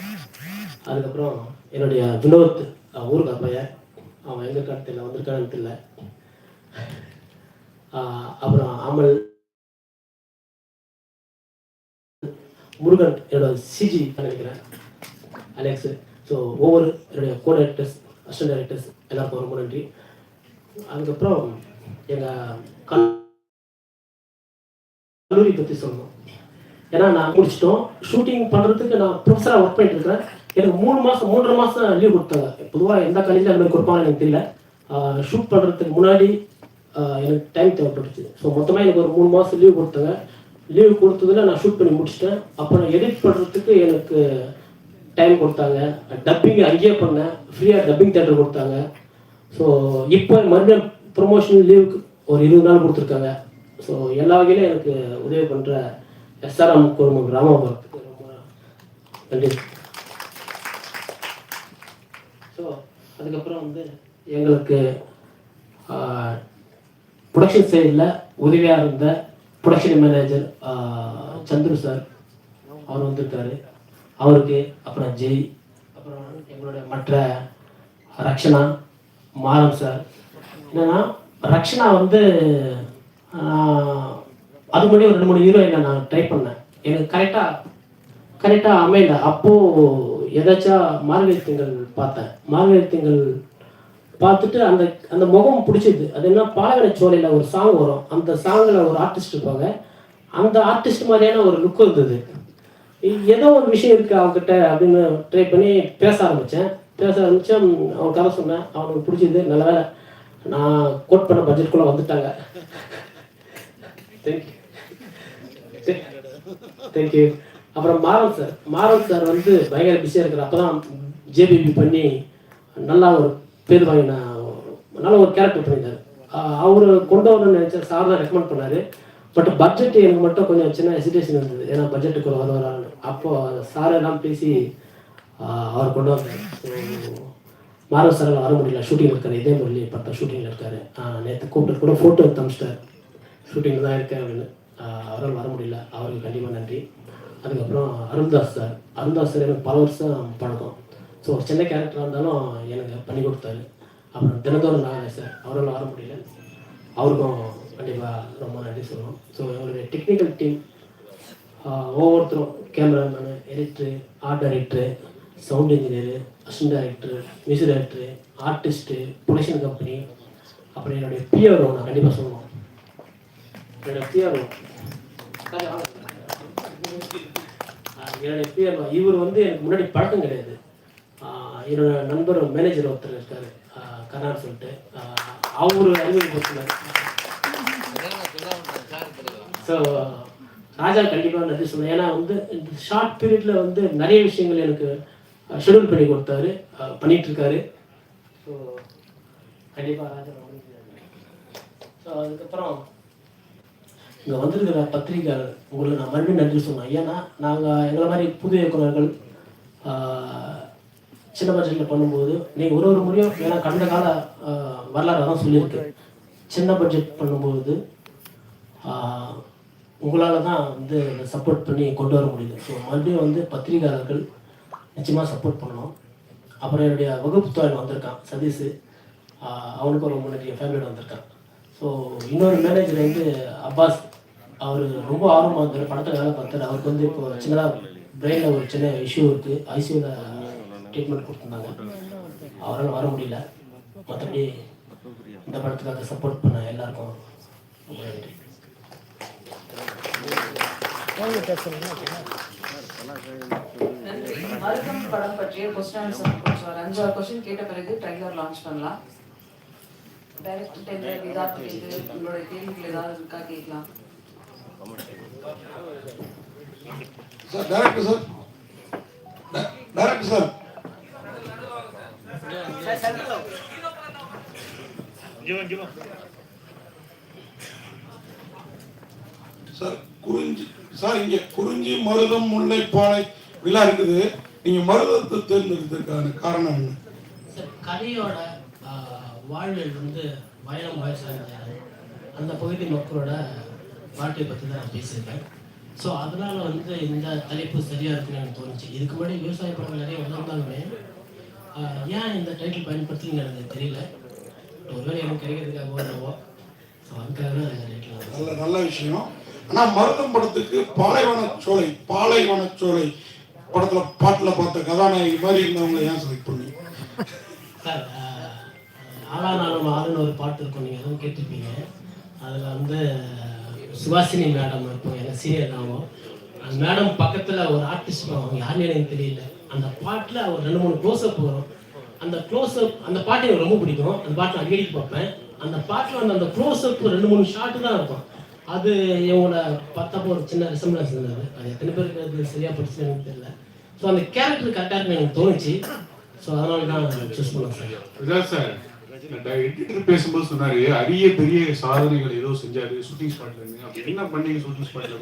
Speaker 1: அதுக்கப்புறம் என்னுடைய வினோத் ஊருக்கு பையன். அவன் எங்கே இருக்கான்னு தெரியல வந்திருக்கான்னு தெரியல. அப்புறம் அமல் முருகன் என்னோட சிஜி நினைக்கிறேன். அலெக்ஸு ஸோ ஒவ்வொரு என்னுடைய கோ டைரக்டர்ஸ் அசிஸ்டன்ட் டைரக்டர்ஸ் எல்லாருக்கும் ரொம்ப நன்றி. அதுக்கப்புறம் எங்கள் கல்லூரி பற்றி சொல்லணும். ஏன்னா நான் முடிச்சிட்டோம். ஷூட்டிங் பண்ணுறதுக்கு நான் ப்ரொஃபஸராக ஒர்க் பண்ணிட்டு இருக்கேன் எனக்கு மூணு மாதம் மூன்றரை மாதம் லீவ் கொடுத்தாங்க. பொதுவாக எந்த காலேஜில் அந்த மாதிரி எனக்கு தெரியல. ஷூட் பண்ணுறதுக்கு முன்னாடி எனக்கு டைம் தேவைப்பட்டுச்சு. ஸோ மொத்தமாக எனக்கு ஒரு மூணு மாதம் லீவ் கொடுத்தாங்க. லீவ் கொடுத்ததுல நான் ஷூட் பண்ணி முடிச்சிட்டேன். அப்புறம் எடிட் பண்ணுறதுக்கு எனக்கு டைம் கொடுத்தாங்க. டப்பிங் அங்கேயே பண்ணேன். ஃப்ரீயாக டப்பிங் தேட்டர் கொடுத்தாங்க. ஸோ இப்போ மறுபடியும் ப்ரொமோஷன் லீவுக்கு ஒரு இருபது நாள் கொடுத்துருக்காங்க. ஸோ எல்லா வகையிலும் எனக்கு உதவி பண்ணுற எஸ்ஆர்எம் குடும்பம் ராமபுரத்துக்கு ரொம்ப நன்றி. ஸோ அதுக்கப்புறம் வந்து எங்களுக்கு ப்ரொடக்ஷன் சைடில் உதவியாக இருந்த ப்ரொடக்ஷன் மேனேஜர் சந்துரு சார் அவர் வந்திருக்காரு அவருக்கு அப்புறம் ஜெய் அப்புறம் எங்களுடைய மற்ற ரக்ஷனா மாரம் சார் என்னென்னா ரக்ஷனா வந்து அது அதுக்கு முன்னாடி ஒரு ரெண்டு மூணு ஹீரோயினை நான் ட்ரை பண்ணேன். எனக்கு கரெக்டாக கரெக்டாக அமையல. அப்போது எதாச்சும் மார்கழி திங்கள் பார்த்தேன். மார்கழி திங்கள் பார்த்துட்டு அந்த அந்த முகம் பிடிச்சது. அது என்ன பாலகனை சோலையில் ஒரு சாங் வரும். அந்த சாங்கில் ஒரு ஆர்டிஸ்ட் இருப்பாங்க. அந்த ஆர்டிஸ்ட் மாதிரியான ஒரு லுக் இருந்தது. ஏதோ ஒரு விஷயம் இருக்கு அவங்ககிட்ட அப்படின்னு ட்ரை பண்ணி பேச ஆரம்பித்தேன் பேச ஆரம்பித்தேன் அவன் கதை சொன்னேன். அவனுக்கு பிடிச்சது நல்ல வேலை. நான் கோட் பண்ண பட்ஜெட்குள்ளே வந்துட்டாங்க. தேங்க்யூ தேங்க்யூ அப்புறம் மாறன் சார் மாறன் சார் வந்து பயங்கர பிஸியாக இருக்கிற அப்போ தான் ஜேபிபி பண்ணி நல்லா ஒரு பேர் வாங்கின நல்ல ஒரு கேரக்டர் பண்ணியிருந்தார். அவர் கொண்டு வரணும்னு நினச்சா சார் தான் ரெக்கமெண்ட் பண்ணார். பட் பட்ஜெட் எனக்கு மட்டும் கொஞ்சம் சின்ன ஹெசிடேஷன் இருந்தது. ஏன்னா பட்ஜெட்டுக்கு வர வரான்னு அப்போ சார் எல்லாம் பேசி அவர் கொண்டு வந்தார். ஸோ சாரால் வர முடியல. ஷூட்டிங் இருக்காரு. இதே முரளி பட்டம் ஷூட்டிங்கில் இருக்காரு. நேற்று கூப்பிட்டு கூட ஃபோட்டோ எடுத்து அமிச்சிட்டார் ஷூட்டிங்கில் தான் இருக்கேன் அப்படின்னு. அவரால் வர முடியல. அவருக்கு கண்டிப்பாக நன்றி. அதுக்கப்புறம் அருண்தாஸ் சார் அருண்தாஸ் சார் எனக்கு பல வருஷம் பழக்கம். ஸோ ஒரு சின்ன கேரக்டராக இருந்தாலும் எனக்கு பண்ணி கொடுத்தாரு. அப்புறம் தினந்தோறும் நான் சார் அவரால் வர முடியல. அவருக்கும் கண்டிப்பாக ரொம்ப நன்றி சொல்லணும். ஸோ எங்களுடைய டெக்னிக்கல் டீம் ஒவ்வொருத்தரும் cameraman editor art director sound engineer assistant director music director artist production company அப்புறம் என்னுடைய பிஆர்ஓ நான் கண்டிப்பாக சொல்லணும். என்னுடைய பிஆர்ஓ என்னுடைய பிஆர்ஓ இவர் வந்து எனக்கு முன்னாடி பழக்கம் கிடையாது. என்னோட நண்பர் மேனேஜர் ஒருத்தர் இருக்காரு. கனார் சொல்லிட்டு. ஆஹ் அவரு அறிமுகப்படுத்தினார் ஸோ ராஜா கண்டிப்பாக நன்றி சொன்னேன் ஏன்னா வந்து இந்த ஷார்ட் பீரியடில் வந்து நிறைய விஷயங்கள் எனக்கு ஷெடியூல் பண்ணி கொடுத்தாரு. பண்ணிகிட்டு பண்ணிட்டு இருக்காரு ஸோ கண்டிப்பாக ராஜா ஸோ அதுக்கப்புறம் இங்கே வந்திருக்கிற பத்திரிகையாளர் உங்களுக்கு நான் மறுபடியும் நன்றி சொன்னேன் ஏன்னா நாங்கள் எங்களை மாதிரி புது இயக்குநர்கள் சின்ன பட்ஜெட்டில் பண்ணும்போது நீங்கள் ஒரு ஒரு முறையும் ஏன்னா கடந்த கால வரலாறு தான் சொல்லியிருக்கு. சின்ன பட்ஜெட் பண்ணும்போது உங்களால் தான் வந்து சப்போர்ட் பண்ணி கொண்டு வர முடியுது. ஸோ மறுபடியும் வந்து பத்திரிகையாளர்கள் நிச்சயமாக சப்போர்ட் பண்ணணும். அப்புறம் என்னுடைய வகுப்பு தோழன் வந்திருக்கான் சதீஷ். அவனுக்கும் அவனுக்கு ரொம்ப நன்றி ஃபேமிலியோட வந்திருக்கான். ஸோ இன்னொரு மேனேஜர் வந்து அப்பாஸ். அவர் ரொம்ப ஆர்வமாக இருந்தார். பணத்தை வேலை பார்த்தார். அவருக்கு வந்து இப்போ சின்னதாக பிரெயினில் ஒரு சின்ன இஷ்யூ இருக்குது ஐசியூவில் ட்ரீட்மெண்ட் கொடுத்துருந்தாங்க. அவரால் வர முடியல. மற்றபடி இந்த படத்துக்காக சப்போர்ட் பண்ண எல்லாருக்கும் ரொம்ப நன்றி.
Speaker 2: மருதம் படம் பற்றிய கொஸ்டின் ஆன்சர் கொஞ்சம் அஞ்சாறு கொஸ்டின் கேட்ட பிறகு ட்ரைலர் லான்ச் பண்ணலாம். டைரக்டர் ஏதாவது கேட்டு உங்களோட கேள்விகள் ஏதாவது இருக்கா கேட்கலாம்.
Speaker 3: Sir director sir director sir sir Kurinji sir இங்க குறிஞ்சி மருதம் முல்லை பாலை விழா இருக்குது. நீங்க மருதத்தை தேர்ந்தெடுத்ததுக்கான காரணம் என்ன?
Speaker 1: ஆஹ், வாழ்வியல் வந்து வயலம் வயசான அந்த பகுதி மக்களோட வாழ்க்கையை பற்றி தான் நான் பேசியிருக்கேன். ஸோ அதனால வந்து இந்த தலைப்பு சரியாக இருக்குன்னு எனக்கு தோணுச்சு. இதுக்கு முன்னாடி விவசாய படங்கள் நிறைய வந்திருந்தாலுமே ஏன் இந்த டைட்டில் பயன்படுத்துறீங்கன்னு எனக்கு தெரியல. எனக்கு கிடைக்கிறதுக்காக என்னவோ ஸோ அதுக்காக தான்
Speaker 3: நல்ல நல்ல விஷயம். ஆனா மருதம் படத்துக்கு பாலைவன சோலை பாலைவன சோலை படத்துல பாட்டுல பார்த்த கதாநாயகி மாதிரி இருந்தவங்க ஏன் செலக்ட் பண்ணி
Speaker 1: சார் ஆளா நானும் ஆளுன்னு ஒரு பாட்டு இருக்கும். நீங்கள் எதுவும் கேட்டிருப்பீங்க. அதில் வந்து சுபாஷினி மேடம் இருக்கும். எனக்கு சீனியர் நாமோ அந்த மேடம் பக்கத்தில் ஒரு ஆர்டிஸ்ட் அவங்க யாருன்னு எனக்கு தெரியல. அந்த பாட்டில் ஒரு ரெண்டு மூணு க்ளோஸ்அப் வரும். அந்த க்ளோஸ்அப் அந்த பாட்டு எனக்கு ரொம்ப பிடிக்கும். அந்த பாட்டு அடிக்கடி பார்ப்பேன். அந்த பாட்டில் வந்து அந்த க்ளோஸ்அப் ரெண்டு மூணு ஷாட்டு தான் இருக்கும். அது இவங்கள பார்த்தப்போ ஒரு சின்ன ரிசம்பிளன்ஸ் இருந்தது அது? எத்தனை பேருக்கு அது சரியாக படிச்சுன்னு எனக்கு தெரியல. ஸோ அந்த கேரக்டர் கரெக்டாக இருக்குன்னு எனக்கு தோணுச்சு. ஸோ அதனால தான் சூஸ் பண்ணேன் சார்
Speaker 4: இதான் சார் எடிட்டர் பேசும்போது சொன்னாரு அரிய பெரிய சாதனைகள் ஏதோ செஞ்சாரு ஷூட்டிங் ஸ்பாட்ல இருந்து. அப்படி என்ன பண்ணீங்க ஷூட்டிங் ஸ்பாட்ல.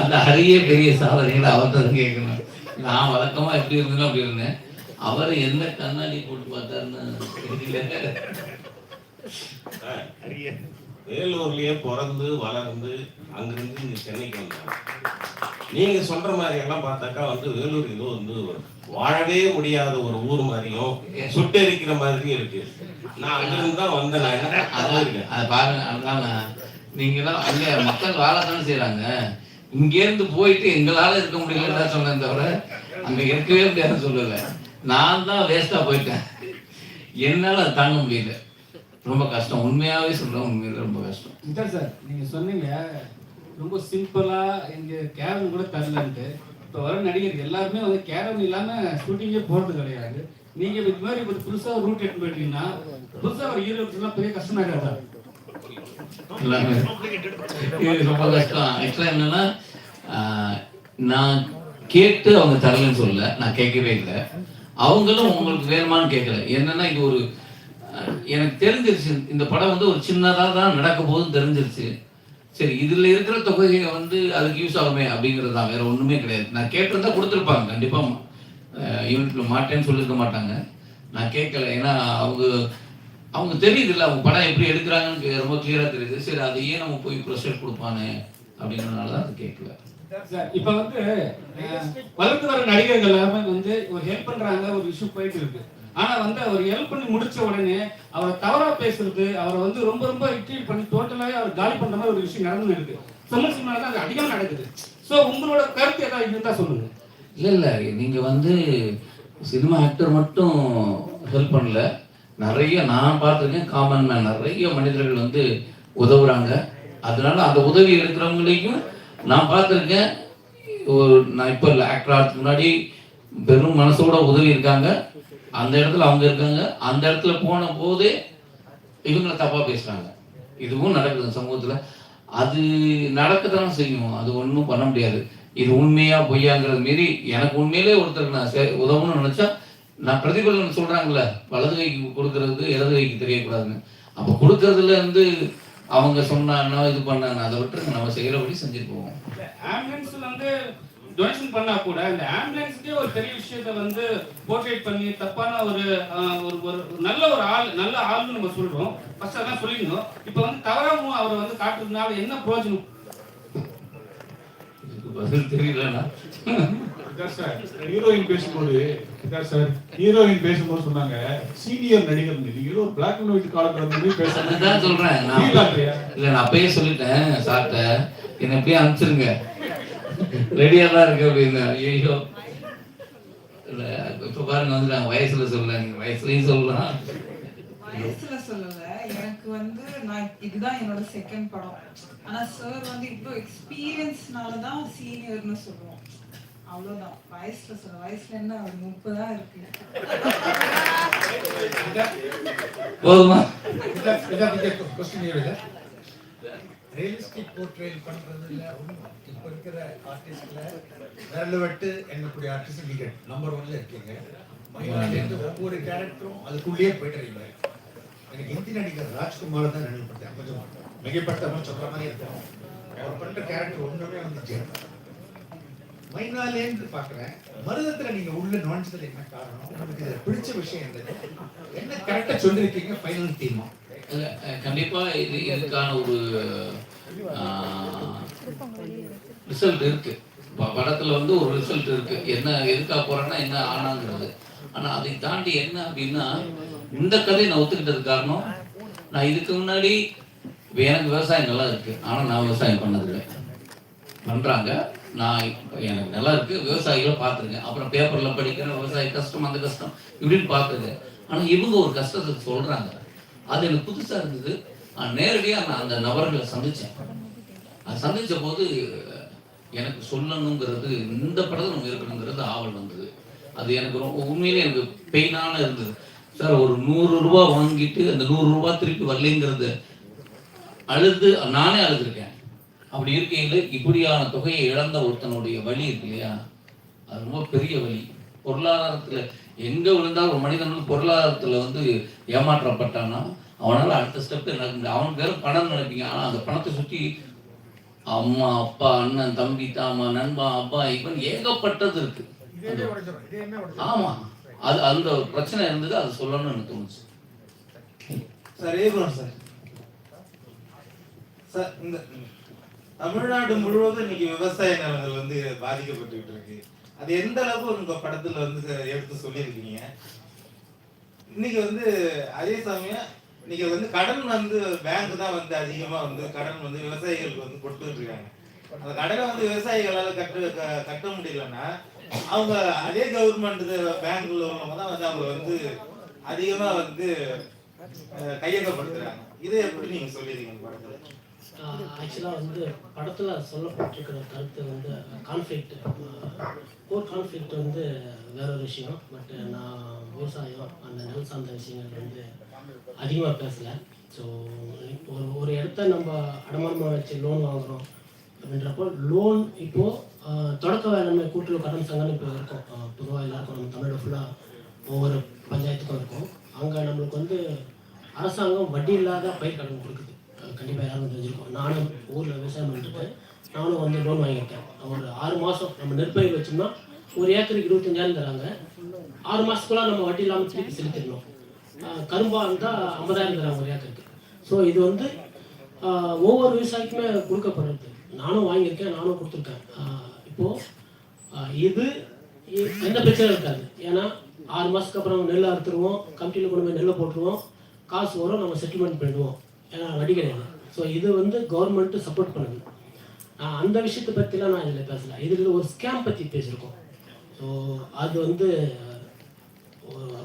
Speaker 5: அந்த அரிய பெரிய சாதனைகளை அவர் தான் கேட்கணும். நான் வழக்கமா எப்படி இருந்தேனோ அப்படி இருந்தேன். அவர் என்ன கண்ணாடி போட்டு பார்த்தாருன்னு.
Speaker 6: வேலூர்லயே பிறந்து வளர்ந்து அங்கிருந்து இங்க சென்னைக்கு வந்தாங்க நீங்க சொல்ற மாதிரி எல்லாம் பார்த்தாக்கா வந்து வேலூர் ஏதோ வந்து வாழவே முடியாத ஒரு ஊர் மாதிரியும் சுட்டெரிக்கிற மாதிரியும் இருக்கு. நான் அங்கிருந்து தான் வந்தேன்.
Speaker 5: அதான்
Speaker 6: இருக்கேன்
Speaker 5: அதை பாருங்க அதான் நீங்களாம் அங்க மக்கள் வாழத்தானே செய்றாங்க. இங்கேருந்து போயிட்டு எங்களால இருக்க முடியலன்னு சொன்னேன் தவிர அங்க இருக்கவே முடியாதுன்னு சொல்லல. நான் தான் வேஸ்டா போயிட்டேன். என்னால தாங்க முடியல. ரொம்ப கஷ்டம். உண்மையாவே சொல்றேன் உண்மையில ரொம்ப கஷ்டம்.
Speaker 7: இதான் சார் நீங்க சொன்னீங்க ரொம்ப சிம்பிளா இங்க கேரன் கூட தரலன்ட்டு. இப்போ வர நடிகர் எல்லாருமே வந்து கேரன் இல்லாம ஷூட்டிங்கே போறது கிடையாது. நீங்க இது மாதிரி இப்போ புதுசா ரூட் எடுத்து போயிட்டீங்கன்னா புதுசா ஒரு ஹீரோக்கெல்லாம் பெரிய கஷ்டமா இருக்காதா?
Speaker 5: எல்லாமே இது ரொம்ப கஷ்டம். ஆக்சுவலாக என்னன்னா ஆஹ், நான் கேட்டு அவங்க தரலன்னு சொல்லல. நான் கேட்கவே இல்லை. அவங்களும் உங்களுக்கு வேணுமான்னு கேட்கல. என்னன்னா இது ஒரு எனக்கு தெரிஞ்சிருச்சு. இந்த படம் வந்து ஒரு சின்னதாக தான் நடக்க போகுதுன்னு தெரிஞ்சிருச்சு. சரி இதுல இருக்கிற தொகையை வந்து அதுக்கு யூஸ் ஆகுமே அப்படிங்கிறது தான். வேற ஒண்ணுமே கிடையாது. நான் கேட்டிருந்தா கொடுத்துருப்பாங்க. கண்டிப்பா யூனிட்டில் மாட்டேன்னு சொல்லியிருக்க மாட்டாங்க. நான் கேட்கல. ஏன்னா அவங்க அவங்க தெரியுதுல்ல அவங்க படம் எப்படி எடுக்கிறாங்கன்னு ரொம்ப கிளியரா தெரியுது. சரி அதை ஏன் நம்ம போய் ப்ரெஷர் கொடுப்பானே அப்படிங்கிறதுனால தான் அது கேட்கல.
Speaker 7: இப்போ வந்து வளர்ந்து வர நடிகர்கள் எல்லாமே வந்து ஒரு ஹெல்ப் பண்றாங்க ஒரு இஷ்யூ போயிட்டு இருக்கு. ஆனா வந்து அவர் ஹெல்ப் பண்ணி முடிச்ச உடனே அவரை தவறா பேசுறது அவரை வந்து ரொம்ப ரொம்ப ட்ரீட் பண்ணி டோட்டலாவே அவர் காலி பண்ற மாதிரி ஒரு விஷயம் நடந்து இருக்கு. தமிழ் சினிமால தான் அது அதிகமா நடக்குது. சோ உங்களோட கருத்து ஏதாவது இருந்தா சொல்லுங்க.
Speaker 5: இல்ல இல்ல. நீங்க வந்து சினிமா ஆக்டர் மட்டும் ஹெல்ப் பண்ணல. நிறைய நான் பார்த்துருக்கேன் காமன் மேன் நிறைய மனிதர்கள் வந்து உதவுறாங்க. அதனால அந்த உதவி இருக்கிறவங்களையும் நான் பார்த்துருக்கேன். ஒரு நான் இப்போ இல்லை ஆக்டர் ஆகிறதுக்கு முன்னாடி பெரும் மனசோட உதவி இருக்காங்க. அந்த இடத்துல அவங்க இருக்காங்க. அந்த இடத்துல போன போதே இவங்களை தப்பாக பேசுகிறாங்க இதுவும் நடக்குது சமூகத்தில். அது நடக்கத்தான் செய்யும். அது ஒன்றும் பண்ண முடியாது. இது உண்மையா பொய்யாங்கிறது மீறி எனக்கு உண்மையிலே ஒருத்தர் நான் உதவணும்னு நினச்சா நான் பிரதிபலன் சொல்றாங்கல்ல வலது கைக்கு கொடுக்கறது இடது கைக்கு தெரியக்கூடாதுன்னு. அப்போ கொடுக்கறதுல இருந்து அவங்க சொன்னாங்கன்னா இது பண்ணாங்க அதை விட்டு நம்ம செய்கிறபடி செஞ்சுட்டு போவோம்.
Speaker 7: ஆம்புலன்ஸில் வந்து டொனேஷன் பண்ணா கூட இந்த ஆம்புலன்ஸ்க்கே ஒரு பெரிய விஷயத்த வந்து போர்ட்ரேட் பண்ணி தப்பான ஒரு ஒரு ஒரு நல்ல ஒரு ஆள் நல்ல ஆள்னு நம்ம சொல்றோம். ஃபர்ஸ்ட் அதான் சொல்லிடணும் இப்போ வந்து தவறாமல் அவரை வந்து காட்டுறதுனால என்ன பிரயோஜனம்?
Speaker 5: பதில்
Speaker 4: சார் ஹீரோயின் பேசும்போது சார் ஹீரோயின் பேசும்போது சொன்னாங்க சீனியர் நடிகர் ஒரு பிளாக் அண்ட் ஒயிட் காலத்துல வந்து பேசுறது
Speaker 5: அதுதான் சொல்றேன்? இல்ல நான் அப்பயே சொல்லிட்டேன் சார்ட்ட. என்னை எப்படியே அனுப்பிச்சிருங்க. ரெடியா தான் இருக்கு அப்படின்னு ஐயோ இல்ல இப்ப பாருங்க வந்து நான் வயசுல வயசுலயும் சொல்லலாம்.
Speaker 8: வயசுல சொல்லல. எனக்கு வந்து நான் இதுதான் என்னோட செகண்ட் படம். ஆனா சார் வந்து இவ்வளோ எக்ஸ்பீரியன்ஸ்னால தான் சீனியர்னு சொல்லுவோம். அவ்வளவுதான். வயசுல சொல்ல வயசுல என்ன? ஒரு முப்பதா இருக்கு.
Speaker 5: போதுமா?
Speaker 9: ரியலிஸ்டிக் போர்ட்ரேல் பண்றதுல இப்போ இருக்கிற ஆர்டிஸ்ட்ல விரல் வெட்டு எண்ணக்கூடிய ஆர்டிஸ்ட் நீங்க நம்பர் ஒன்ல இருக்கீங்க. மயிலாடுலேருந்து ஒவ்வொரு கேரக்டரும் அதுக்குள்ளேயே போயிட்டுறீங்க எனக்கு ஹிந்தி நடிகர் ராஜ்குமார் தான் நினைவுபட்டேன் கொஞ்சம் மிகப்பட்டவன் சொல்ற மாதிரி இருக்கும். அவர் பண்ற கேரக்டர் ஒண்ணுமே வந்துச்சு மைனாலேருந்து பாக்குறேன் மருதத்துல நீங்க உள்ள நுழைஞ்சதுல என்ன காரணம்? நமக்கு இதுல பிடிச்ச விஷயம் என்ன என்ன கரெக்டா சொல்லிருக்கீங்க ஃபைனல் தீமா
Speaker 5: கண்டிப்பா இது இதுக்கான ஒரு ரிசல்ட் இருக்கு. படத்துல வந்து ஒரு ரிசல்ட் இருக்கு. என்ன எதுக்காக போறேன்னா என்ன ஆனாங்கிறது. ஆனா அதை தாண்டி என்ன அப்படின்னா இந்த கதையை நான் ஒத்துக்கிட்டது காரணம் நான் இதுக்கு முன்னாடி இப்போ எனக்கு விவசாயம் நல்லா இருக்கு. ஆனா நான் விவசாயம் பண்ணதில்லை பண்றாங்க. நான் எனக்கு நல்லா இருக்கு. விவசாயிகளை பார்த்துருக்கேன் அப்புறம் பேப்பர்ல படிக்கிறேன் விவசாய கஷ்டம் அந்த கஷ்டம் இப்படின்னு பார்த்துருக்கேன் ஆனா இவங்க ஒரு கஷ்டத்தை சொல்றாங்க. அது எனக்கு புதுசா இருந்தது. நான் நேரடியாக நான் அந்த நபர்களை சந்திச்சேன். அது சந்திச்ச போது எனக்கு சொல்லணுங்கிறது இந்த படத்தில் நம்ம இருக்கணுங்கிறது ஆவல் வந்தது. அது எனக்கு ரொம்ப உண்மையிலே எனக்கு பெயினான இருந்தது. சார் ஒரு நூறு ரூபா வாங்கிட்டு அந்த நூறு ரூபா திருப்பி வரலைங்கிறது அழுது நானே அழுதுருக்கேன். அப்படி இருக்கையில் இப்படியான தொகையை இழந்த ஒருத்தனுடைய வலி இருக்கு இல்லையா? அது ரொம்ப பெரிய வலி. பொருளாதாரத்துல எங்க விழுந்தாலும் ஒரு மனிதன் வந்து பொருளாதாரத்துல வந்து ஏமாற்றப்பட்டானா அவனால அடுத்த ஸ்டெப் நடக்க முடியும்? அவன் வெறும் பணம் நினைப்பீங்க. ஆனா அந்த பணத்தை சுத்தி அம்மா அப்பா அண்ணன் தம்பி தாமா நண்பா அப்பா இவன் ஏகப்பட்டது இருக்கு. ஆமா. அது அந்த ஒரு பிரச்சனை இருந்தது அது சொல்லணும்னு எனக்கு தோணுச்சு.
Speaker 10: Sir ஏகுரம் sir. சார் இந்த தமிழ்நாடு முழுவதும் இன்னைக்கு விவசாய நிலங்கள் வந்து பாதிக்கப்பட்டுக்கிட்டு இருக்கு. அது எந்த அளவுக்கு உங்க படத்துல வந்து எடுத்து சொல்லியிருக்கீங்க? இன்னைக்கு வந்து அதே சமயம் இன்னைக்கு வந்து கடன் வந்து பேங்க் தான் வந்து அதிகமா வந்து கடன் வந்து விவசாயிகளுக்கு வந்து கொடுத்துட்டு இருக்காங்க அந்த கடனை வந்து விவசாயிகளால் கட்டு க- கட்ட முடியலன்னா அவங்க அதே கவர்மெண்ட் பேங்க்ல உள்ளவங்க தான் வந்து அவங்க வந்து அதிகமா வந்து கையகப்படுத்துறாங்க. இதை எப்படி நீங்க சொல்லியிருக்கீங்க படத்துல?
Speaker 1: ஆக்சுவலாக வந்து படத்தில் சொல்லப்பட்டிருக்கிற கருத்து வந்து கான்ஃப்ளிக்ட் கோர் கான்ஃப்ளிக்ட் வந்து வேற ஒரு விஷயம். பட் நான் விவசாயம் அந்த நெல் சார்ந்த விஷயங்கள் வந்து அதிகமாக பேசலை. ஸோ ஒரு ஒரு இடத்த நம்ம அடமானமாக வச்சு லோன் வாங்குறோம் அப்படின்றப்போ லோன் இப்போது தொடக்க வேளாண்மை கூட்டுறவு கடன் சங்கம்னு இப்போ இருக்கும். பொதுவாக எல்லாருக்கும் நம்ம தமிழ் ஃபுல்லாக ஒவ்வொரு பஞ்சாயத்துக்கும் இருக்கும். அங்கே நம்மளுக்கு வந்து அரசாங்கம் வட்டி இல்லாத பயிர் கடன் கொடுக்குது. கண்டிப்பாக யாரும் தெரிஞ்சிருக்கோம். நானும் ஊரில் விவசாயம் பண்ணிட்டு நானும் வந்து லோன் வாங்கியிருக்கேன். ஒரு ஆறு மாதம் நம்ம நெற்பயிர் வச்சோம்னா ஒரு ஏக்கருக்கு இருபத்தஞ்சாயிரம் தராங்க. ஆறு மாதத்துக்குள்ள நம்ம வட்டி இல்லாமல் திருப்பி செலுத்திடணும். கரும்பாக இருந்தால் ஐம்பதாயிரம் தராங்க ஒரு ஏக்கருக்கு. ஸோ இது வந்து ஒவ்வொரு விவசாயிக்குமே கொடுக்கப்படுறது. நானும் வாங்கியிருக்கேன் நானும் கொடுத்துருக்கேன். இப்போது இது எந்த பிரச்சனையும் இருக்காது. ஏன்னா ஆறு மாதத்துக்கு அப்புறம் நெல் அறுத்துருவோம் கமிட்டியில் கொண்டு போய் நெல்லை போட்டுருவோம். காசு வரும் நம்ம செட்டில்மெண்ட் பண்ணிடுவோம். ஏன்னா வட்டி கிடையாது ஸோ இது வந்து கவர்மெண்ட்டு சப்போர்ட் பண்ணுது. அந்த விஷயத்தை பற்றிலாம் நான் இதில் பேசல. இதில் ஒரு ஸ்கேம் பற்றி பேசியிருக்கோம். ஸோ அது வந்து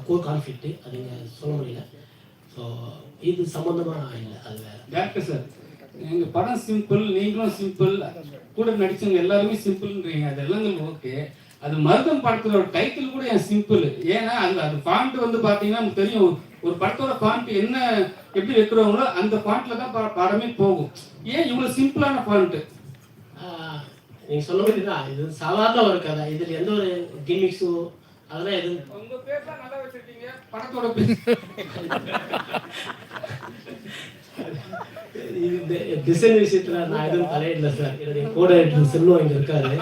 Speaker 1: கோர் கான்ஃப்ளிக்ட்டு அது இங்கே சொல்ல முடியல. ஸோ இது சம்மந்தமாக இல்லை அது வேறு.
Speaker 7: டேரக்டர் சார் எங்கள் படம் சிம்பிள் நீங்களும் சிம்பிள் கூட நடிச்சவங்க எல்லாருமே சிம்பிள்ன்றீங்க அதெல்லாம் ஓகே அது மருதம் படத்தோட டைட்டில் கூட என் சிம்பிள் ஏன்னா அந்த அது ஃபாண்ட் வந்து பார்த்தீங்கன்னா நமக்கு தெரியும். ஒரு படத்தோட ஃபாண்ட் என்ன எப்படி வைக்கிறவங்களோ அந்த ஃபாண்ட்ல தான் படமே போகும். ஏன் இவ்வளவு சிம்பிளான ஃபாண்ட்
Speaker 1: நீங்கள் சொன்ன மாதிரி தான் இது சாதாரண ஒரு கதை. இதில் எந்த ஒரு கிமிக்ஸோ அதெல்லாம் எதுவும்
Speaker 7: உங்க பேர் தான் நல்லா வச்சிருக்கீங்க. படத்தோட பேர்.
Speaker 1: இது டிசைன் விஷயத்துல நான் எதுவும் தலையிடல சார் என்னுடைய கோட செல்வம் இங்க இருக்காரு.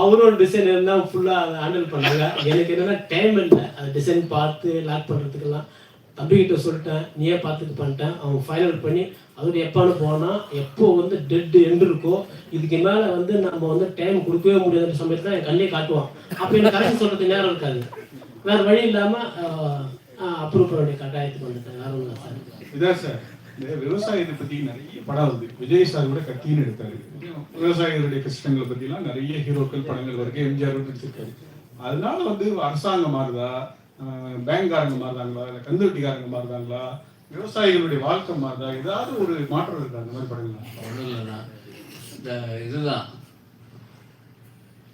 Speaker 1: அவரோட டிசைன் இருந்தால் ஃபுல்லாக அதை ஹேண்டில் பண்ணாங்க எனக்கு என்னென்னா டைம் இல்லை. அந்த டிசைன் பார்த்து லாக் பண்ணுறதுக்கெல்லாம் தம்பிக்கிட்ட சொல்லிட்டேன். நீயே பார்த்துட்டு பண்ணிட்டேன். அவன் ஃபைனல் பண்ணி அதோட எப்பான்னு போனால் எப்போ வந்து டெட் எண்டு இருக்கோ இதுக்கு மேலே வந்து நம்ம வந்து டைம் கொடுக்கவே முடியாத சமயத்தில் என் கண்ணே காட்டுவான். அப்போ எனக்கு கரெக்ட் சொல்கிறது நேரம் இருக்காது. வேறு வழி இல்லாமல் அப்ரூவ் பண்ண வேண்டிய கட்டாயத்துக்கு வந்துட்டேன். வேறு ஒன்றும் சார்.
Speaker 4: இதான் சார். இந்த விவசாயத்தை பத்தி நிறைய படம் வருது. விஜய் சார் கூட கத்தின்னு எடுத்தாரு. விவசாயிகளுடைய கஷ்டங்களை பற்றிலாம் நிறைய ஹீரோக்கள் படங்கள் வரைக்கும் எம்ஜிஆர் நடிச்சிருக்காரு. அதனால வந்து அரசாங்கம் மாறுதா? பேங்க்காரங்க மாறுதாங்களா? இல்லை கந்துவட்டிக்காரங்க மாறுதாங்களா? விவசாயிகளுடைய வாழ்க்கை மாறுதா? ஏதாவது ஒரு மாற்றம் இருக்கா அந்த மாதிரி படங்கள்
Speaker 5: ஒன்றும் இல்லைண்ணா இந்த இதுதான்.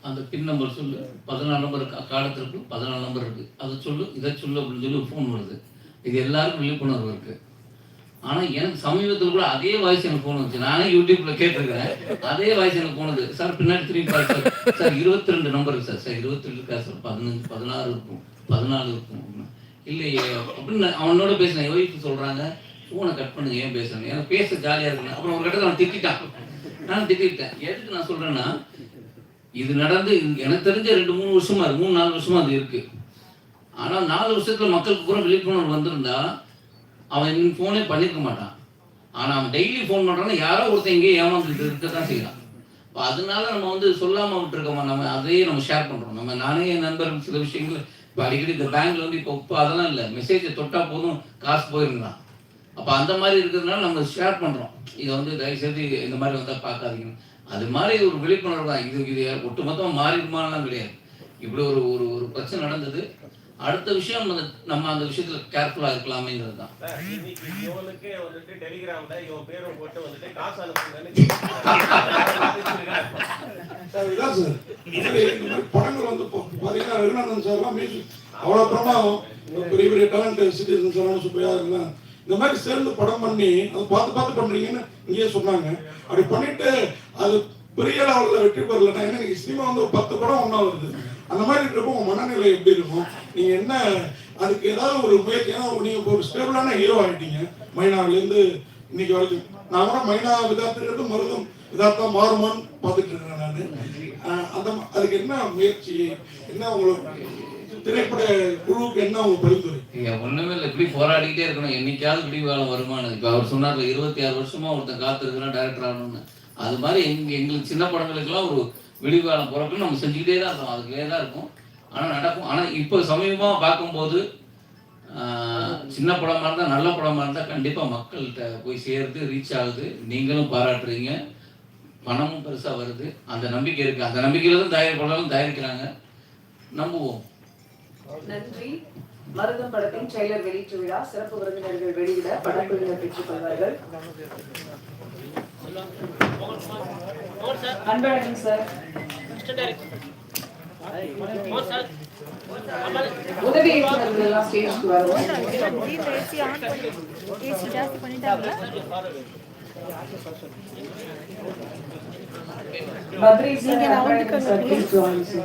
Speaker 5: அந்த பின் நம்பர் சொல்லு. பதினாலு நம்பர் காலத்திற்கு இருக்கு பதினாலு நம்பர் இருக்குது அதை சொல்லு. இதை சொல்லு அப்படின்னு சொல்லி ஃபோன் வருது. இது எல்லாருக்கும் விழிப்புணர்வு இருக்குது ஆனால் எனக்கு சமீபத்தில் கூட அதே வாய்ஸ் எனக்கு ஃபோன் வந்துச்சு. நானே யூடியூப்ல கேட்டிருக்கிறேன். அதே வாய்ஸ் எனக்கு போனது சார் பின்னாடி திரும்பி பாரு சார் சார் இருபத்தி ரெண்டு நம்பர் இருக்கு சார். சார் இருபத்தி ரெண்டு இருக்கா சார்? பதினஞ்சு பதினாறு இருக்கும். பதினாலு இருக்கும் இல்லையே அப்படின்னு அவனோட பேசினேன். ஒய்ஃப் சொல்கிறாங்க ஃபோனை கட் பண்ணுங்க ஏன் பேசுறேன் எனக்கு பேச ஜாலியாக இருக்குங்க அப்புறம் ஒரு கட்டத்தில் அவன் திட்டான் நான் திட்டிட்டேன். எதுக்கு நான் சொல்கிறேன்னா இது நடந்து எனக்கு தெரிஞ்ச ரெண்டு மூணு வருஷமா இருக்கு. மூணு நாலு வருஷமா அது இருக்கு. ஆனால் நாலு வருஷத்துல மக்களுக்கு பூரா விழிப்புணர்வு வந்திருந்தா அவன் இன்னும் ஃபோனே பண்ணியிருக்க மாட்டான். ஆனால் அவன் டெய்லி ஃபோன் பண்ணுறான்னா யாரோ ஒருத்தன் எங்கேயோ ஏமாந்துட்டு இருக்க தான் செய்யலாம் இப்போ அதனால நம்ம வந்து சொல்லாமல் விட்டுருக்கோமா? நம்ம அதையே நம்ம ஷேர் பண்ணுறோம் நம்ம நானே என் நண்பர்கள் சில விஷயங்கள் இப்போ அடிக்கடி இந்த பேங்க்ல வந்து இப்போ இப்போ அதெல்லாம் இல்லை. மெசேஜை தொட்டால் போதும் காசு போயிருந்தான். அப்போ அந்த மாதிரி இருக்கிறதுனால நம்ம ஷேர் பண்ணுறோம் இதை வந்து தயவுசெய்து இந்த மாதிரி வந்தால் பார்க்காதீங்க. அது மாதிரி ஒரு விழிப்புணர்வு தான். இது இது ஒட்டுமொத்தமாக மாறிடுமானலாம் கிடையாது. இப்படி ஒரு ஒரு ஒரு பிரச்சனை நடந்தது. அடுத்த விஷயம் நம்ம அந்த- விஷயத்துல கேர்ஃபுல்லாக இருக்கலாமேங்கிறது தான்.
Speaker 6: இவனுக்கே வந்துட்டு டெலிகிராம்ல இவன் பேரை போட்டு வந்துட்டு காசு அனுப்புங்கன்னு
Speaker 3: சார் சார். படங்கள் வந்து பார்த்தீங்கன்னா ரகுநாதன் சார்லாம் மியூசிக் அவ்வளோ பிரமாதம். பெரிய பெரிய டேலண்ட் சிட்டிசன் சார் சுப்பையா இருந்தாங்க. இந்த மாதிரி சேர்ந்து படம் பண்ணி அதை பார்த்து பார்த்து பண்றீங்கன்னு இங்கேயே சொன்னாங்க. அப்படி பண்ணிட்டு அது பெரிய லெவலில் வெற்றி பெறலைன்னா ஏன்னா சினிமா வந்து ஒரு பத்து படம் ஒன்றா வருது. அந்த மாதிரி இருக்கிறப்போ உங்கள் மனநிலை எப்படி இருக்கும்? நீங்கள் என்ன அதுக்கு ஏதாவது ஒரு முயற்சி ஏன்னா நீங்க ஒரு ஸ்டேபிளான ஹீரோ ஆயிட்டீங்க. மைனாவிலேருந்து இன்னைக்கு வரைக்கும். நான் கூட மைனா விதாத்துங்கிறது மருதம் விதாத்தா மாறுமான்னு பார்த்துட்டு இருக்கேன் நான். அந்த அதுக்கு என்ன முயற்சி என்ன உங்களுக்கு திரைப்பட குழுவுக்கு என்ன உங்க பரிந்துரை?
Speaker 5: இங்க ஒண்ணுமே இல்லை இப்படி போராடிக்கிட்டே இருக்கணும். என்னைக்காவது விடிவு காலம் வருமானது. இப்போ அவர் சொன்னார்ல இருபத்தி ஆறு வருஷமா ஒருத்தன் காத்திருக்கிறான் டைரக்டர் ஆகணும்னு. அது மாதிரி எங்க எங்களுக்கு சின்ன படங்களுக்கெல்லாம் ஒரு விடிவு காலம் பிறப்பு நம்ம செஞ்சுக்கிட்டே தான் இருக்கோம் அதுக்குள்ளே தான் இருக்கும். ஆனால் நடக்கும். ஆனால் இப்போ சமீபமாக பார்க்கும்போது சின்ன படமாக இருந்தால் நல்ல படமா இருந்தால் கண்டிப்பாக மக்கள்கிட்ட போய் சேருது ரீச் ஆகுது. நீங்களும் பாராட்டுறீங்க. பணமும் பெருசாக வருது. அந்த நம்பிக்கை இருக்குது அந்த நம்பிக்கையில் தான் தயார் படம் தயாரிக்கிறாங்க. நம்புவோம்.
Speaker 2: நன்றி. மருதம் படத்தின் ட்ரெய்லர் வெளியீட்டு விழா சிறப்பு விருந்தினர்கள் வெளியிட படக்குழுவினர் பெற்றுக் கொள்வார்கள். அன்பழகன் சார் உதவி இயக்குநர்கள் எல்லாம் ஸ்டேஜ்க்கு வரவும்
Speaker 11: ஜாஸ்தி பண்ணிட்டாங்களா
Speaker 2: Badri sir Anbazhagan sir please join sir.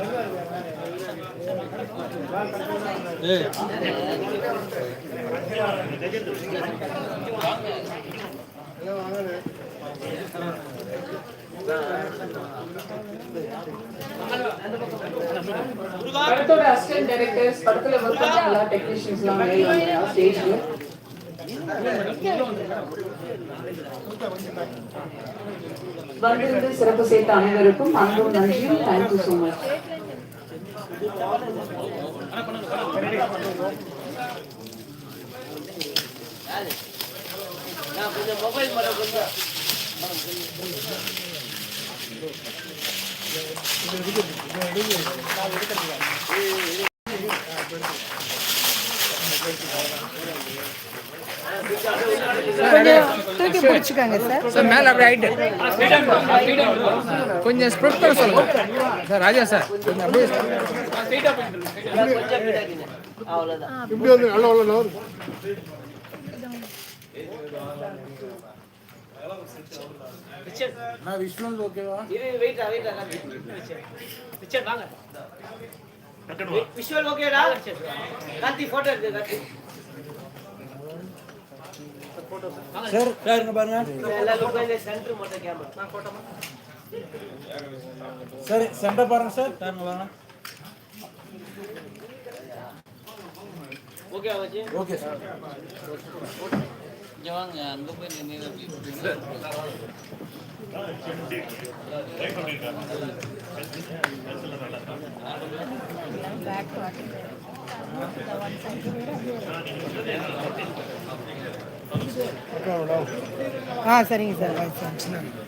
Speaker 2: படத்தோட அசிஸ்டன்ட் டைரக்டர்ஸ் படத்துல ஒர்க் பண்ண எல்லா டெக்னீஷியன்ஸ் எல்லாம் மேல வந்தாங்க ஸ்டேஜ்க்கு வந்திருந்து சிறப்பு சேர்த்த அனைவருக்கும் அன்பும் நன்றியும். தேங்க்யூ ஸோ மச்
Speaker 11: கொஞ்சம் மொபைல் மரம் கொஞ்சம் தூக்கி பிடிச்சுக்கோங்க சார்
Speaker 12: சார் மேல அப்படியே ஆயிட்டு கொஞ்சம் ஸ்ப்ரெட் பண்ண சொல்லுங்க. சார் ராஜா சார் கொஞ்சம் அப்படியே இப்படி வந்து நல்ல நல்ல நான் விஷ்ணு ஓகேவா?
Speaker 1: விஷுவல் ஓகேடா கார்த்தி போட்டோ எடுத்து கார்த்தி
Speaker 12: சார் யாருங்க பாருங்க.
Speaker 1: சென்டர் மட்டும் கேமரா நான் போட்டோமா
Speaker 12: சார் சென்டர் பாருங்க சார். யாருங்க பாருங்க.
Speaker 1: Okay
Speaker 12: okay sir.
Speaker 5: ஆ சரிங்க சார். போய்
Speaker 12: ஆ சரிங்க சார்.